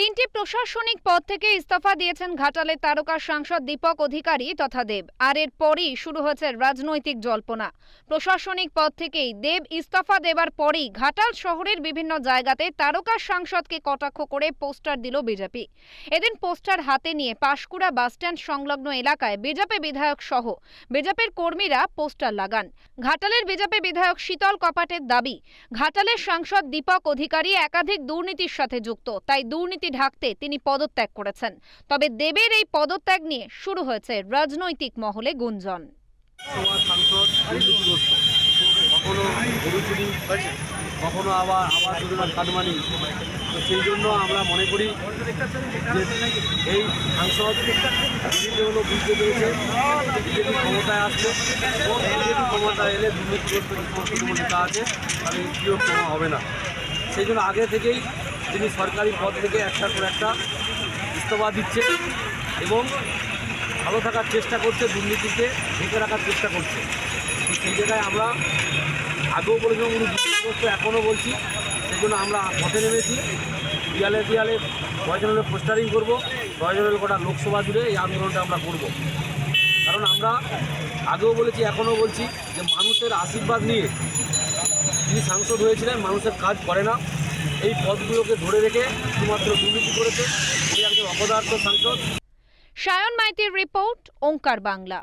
তিনটি প্রশাসনিক পদ থেকে ইস্তফা দিয়েছেন ঘাটালের তারকা সাংসদ দীপক অধিকারী তথা দেব। আর এর পরই শুরু হয়েছে রাজনৈতিক জল্পনা। প্রশাসনিক পদ থেকেই দেব ইস্তফা দেবার পরেই ঘাটাল শহরের বিভিন্ন জায়গাতে তারকা সাংসদকে কটাক্ষ করে পোস্টার দিল বিজেপি। এদিন পোস্টার হাতে নিয়ে পাশকুড়া বাসস্ট্যান্ড সংলগ্ন এলাকায় বিজেপি বিধায়ক সহ বিজেপির কর্মীরা পোস্টার লাগান। ঘাটালের বিজেপি বিধায়ক শীতল কপাটের দাবি, ঘাটালের সাংসদ দীপক অধিকারী একাধিক দুর্নীতির সাথে যুক্ত, তাই দুর্নীতি ঢাকতে তিনি পদত্যাগ করেছেন। তবে দেবের এই পদত্যাগ নিয়ে শুরু হয়েছে রাজনৈতিক মহলে গুঞ্জন। কখনো আবার আবার যোজনার কাটমানি। তো সেই জন্য আমরা মনে করি যে এই সাংসদ দিদিগুলো বুঝতে পেরেছে বিজেপি ক্ষমতায় আসছে বিজেপি ক্ষমতায় এলে দুর্নীতিগ্রস্ত সমস্ত নেতা আছে তাদের হবে না। সেই জন্য আগে থেকেই তিনি সরকারি পদ থেকে একটা করে একটা ইস্তফা দিচ্ছে এবং ভালো থাকার চেষ্টা করছে, দুর্নীতিকে ঢেকে রাখার চেষ্টা করছে। সেই জায়গায় আমরা আগেও বলেছিলাম, উনি দুর্নীতিগ্রস্ত, এখনও বলছি। সেই জন্য আমরা পথে নেমেছি। দেয়ালে দেয়ালে প্রয়োজন হলে পোস্টারিং করব। প্রয়োজন হলে গোটা লোকসভা জুড়ে এই আন্দোলনটা আমরা করব। কারণ আমরা আগেও বলেছি, এখনও বলছি যে মানুষের আশীর্বাদ নিয়ে তিনি সাংসদ হয়েছিলেন, মানুষের কাজ করে না। এই পদগুলোকে ধরে রেখে শুধুমাত্র দুর্নীতি করেছে, সে একজন অপদার্থ সাংসদ। সায়ন মাইতির রিপোর্ট, ওঙ্কার বাংলা।